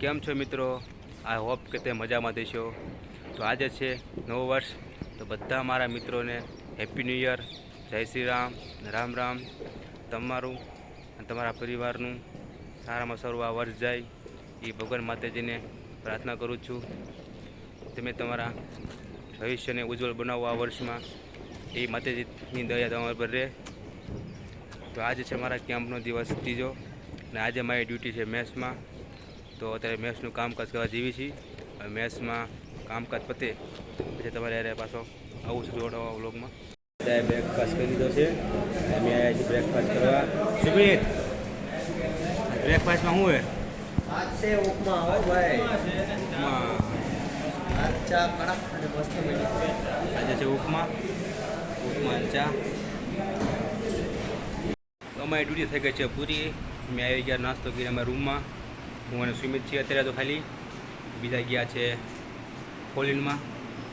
કેમ છો મિત્રો? આઈ હોપ કે તે મજામાં દેશો. તો આજે છે નવું વર્ષ. તો બધા મારા મિત્રોને હેપી ન્યૂ યર જય શ્રી રામ રામ રામ. તમારું અને તમારા પરિવારનું સારામાં સારું આ વર્ષ જાય. એ ભગવાન માતાજીને પ્રાર્થના કરું છું. તમે તમારા ભવિષ્યને ઉજ્જવળ બનાવો આ વર્ષમાં. એ માતાજીની દયા તમારા પર રહે. તો આજે છે મારા કેમ્પનો દિવસ ત્રીજો. અને આજે મારી ડ્યુટી છે મેસમાં તો અત્યારે મેસનું કામકાજ કરવા જીવી છીએ. મેસમાં કામકાજ પતે. પછી તમારે યારે પાછો આવું છું જોડવા વ્લોગમાં. બધાએ બ્રેકફાસ્ટ કરી દીધો છે. અમે આવ્યા છીએ બ્રેકફાસ્ટ કરવા. સુમિત બ્રેકફાસ્ટમાં શું હે આજ છે ઉપમા હો ભાઈ. ઉપમા. આજ ચા કડક અને મસ્ત મળી આજે છે ઉપમા. ઉપમા ચા. અમારી ડ્યુટી થઈ ગઈ છે પૂરી. મેં આવી ગયા નાસ્તો કરીને અમારા રૂમમાં હું અને સુમિત છીએ અત્યારે તો ખાલી. બીજા ગયા છે ફોલિનમાં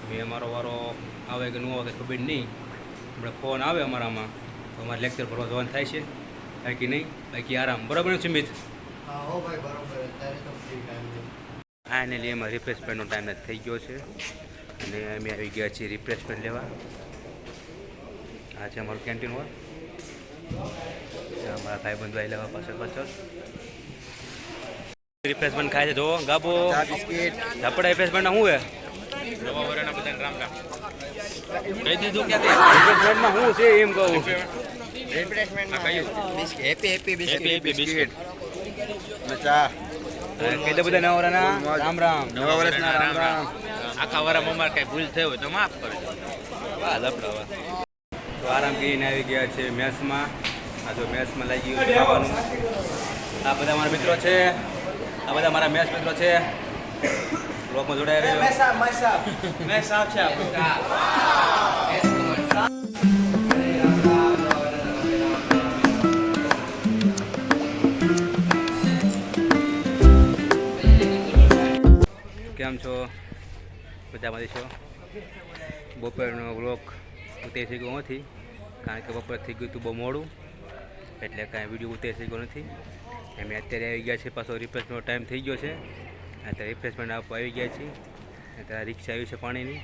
મેં અમારો વારો આવે કે ન આવે ખબર નહીં. આપણે ફોન આવે અમારામાં. તો અમારે લેક્ચર ભરવા જવાનું થાય છે. બાકી નહીં? બાકી આરામ. બરાબર ને સુમિત? ફાઇનલી એમાં રિફ્રેશમેન્ટનો ટાઈમ થઈ ગયો છે. અને અમે આવી ગયા છીએ રિફ્રેશમેન્ટ લેવા. આ છે અમારું કેન્ટીન હોય અમારા ભાઈ બંધુ આવી લેવા પાછળ પાછળ. રિફ્રેશમેન્ટ ખાય છે જો ગાબો. બિસ્કિટ. ઝાપડા રિફ્રેશમેન્ટ શું હે કહી દીધું કે રિફ્રેશમેન્ટમાં શું છે એમ કહું. રિફ્રેશમેન્ટમાં happy happy biscuit. Happy Happy biscuit. અને કહી દે બધા નવરાના રામ રામ. નવા વર્ષના રામ રામ. આખા વરામાં અમારે કઈ ભૂલ થઈ હોય તો માફ કરજો. વાહ લપડાવા તો આરામ કરીને આવી ગયા છે મેચમાં આ જો મેચમાં લાગી ગયું ખાવાનું. આ બધા મારા મિત્રો છે. આ બધા મારા મેચ મિત્રો છે. બ્લોગમાં જોડાયા રહેજો કેમ છો? મજામાંથી છો? બપોરનો વ્લોગ ઉતરી શક્યો નથી. કારણ કે બપોર થઈ ગયું હતું બહુ મોડું એટલે કાંઈ વીડિયો ઉતરી શક્યો નથી. અમે અત્યારે આવી ગયા છે, પાછો રિફ્રેશમેન્ટનો ટાઈમ થઈ ગયો છે. અત્યારે રિફ્રેશમેન્ટ આપવા આવી ગયા છીએ. અત્યારે રિક્ષા આવી છે પાણીની.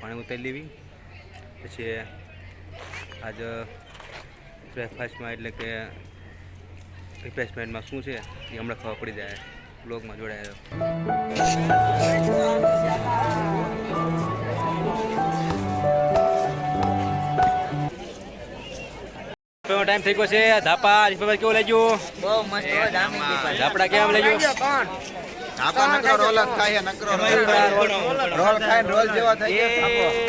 પાણી ઉતારી લેવી. પછી આજ બ્રેકફાસ્ટમાં એટલે કે રિફ્રેશમેન્ટમાં શું છે, એ હમણાં ખબર પડી જાય. બ્લોગમાં ટાઈમ થઈ ગયો છે. ધાપા રીફાભાઈ કેવું લાગ્યું? બહુ મસ્ત ધાપડા કેમ લાગ્યું? ધાપા નકરો રોલ જ ખાય નકરો રોલ ખાય રોલ જેવા થઈ ગયા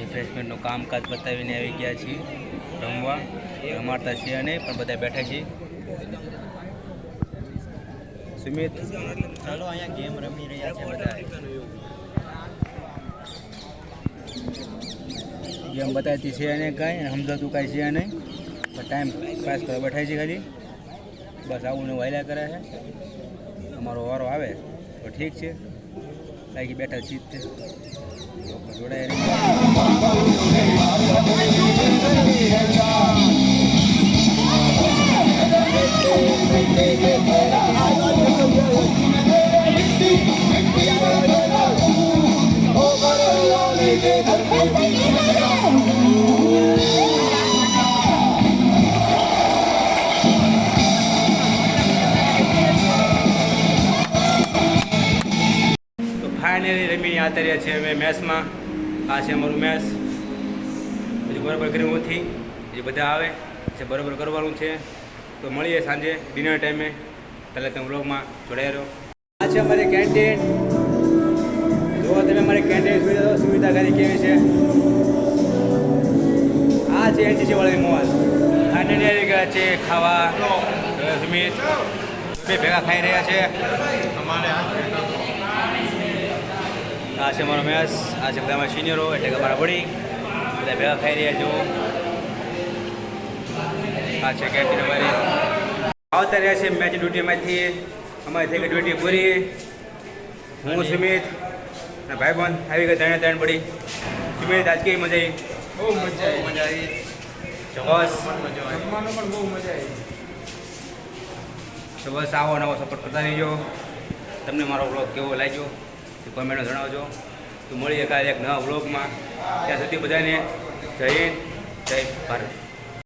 રિફ્રેશમેન્ટનું કામકાજ બતાવીને આવી ગયા છીએ રમવા. એ રમાડતા છીએ નહીં પણ બધા બેઠા છીએ. સુમિત. ચાલો અહીંયા ગેમ રમી રહ્યા છે બધા. ગેમ બતાવતી છે અને કાંઈ અને સમજાતું કાંઈ છે નહીં. પણ ટાઈમ પાસ કરવા બેઠાય છે ખાલી. બસ આવું ને વાયલા કરે છે. અમારો વારો આવે તો ઠીક છે. બાકી બેઠા ચીત છે જોડાય ફાઇનલી રમીને આવતા રહ્યા છીએ અમે મેચમાં. આ છે અમારું મેચ. પછી બરાબર કર્યું નથી એ બધા આવે. છે બરાબર કરવાનું છે. તો મળીએ સાંજે ડિનર ટાઈમે પહેલાં તમે બ્લોગમાં જોડાઈ રહ્યો આ છે અમારી કેન્ટીન જો તમે અમારી કેન્ટીન સુવિધા સુવિધા કેવી છે? આ છે એનસીસી વાળાની મોજ. ગયા છે ખાવા. સ્મિત બે ભેગા ખાઈ રહ્યા છે. આ છે અમારો મેચ આ છે બધા અમારા સિનિયરો એટલે કે અમારા વડી. બધા ભેગા ખાઈ રહ્યા છો. આ છે કેન્ટીન અમારી. આવતા રહ્યા છે મેચ ડ્યુટીમાંથી. અમારી થઈ ગઈ ડ્યુટી પૂરી. હું સુમિત અને ભાઈબંધ આવી ગઈ ત્રણે ત્રણ પડી. હિમેશ આજ કેવી મજા આવી? બહુ મજા આવી. મજા આવી. બસ. જમવાનું પણ બહુ મજા આવી. તો બસ આવો નવો સપોર્ટ કરતા રહીજો. તમને મારો વ્લોગ કેવો લાગ્યો તે કોમેન્ટમાં જણાવજો. તો મળીએ કાલે એક નવા વ્લોગમાં ત્યાં સુધી બધાને જય જય ભારત.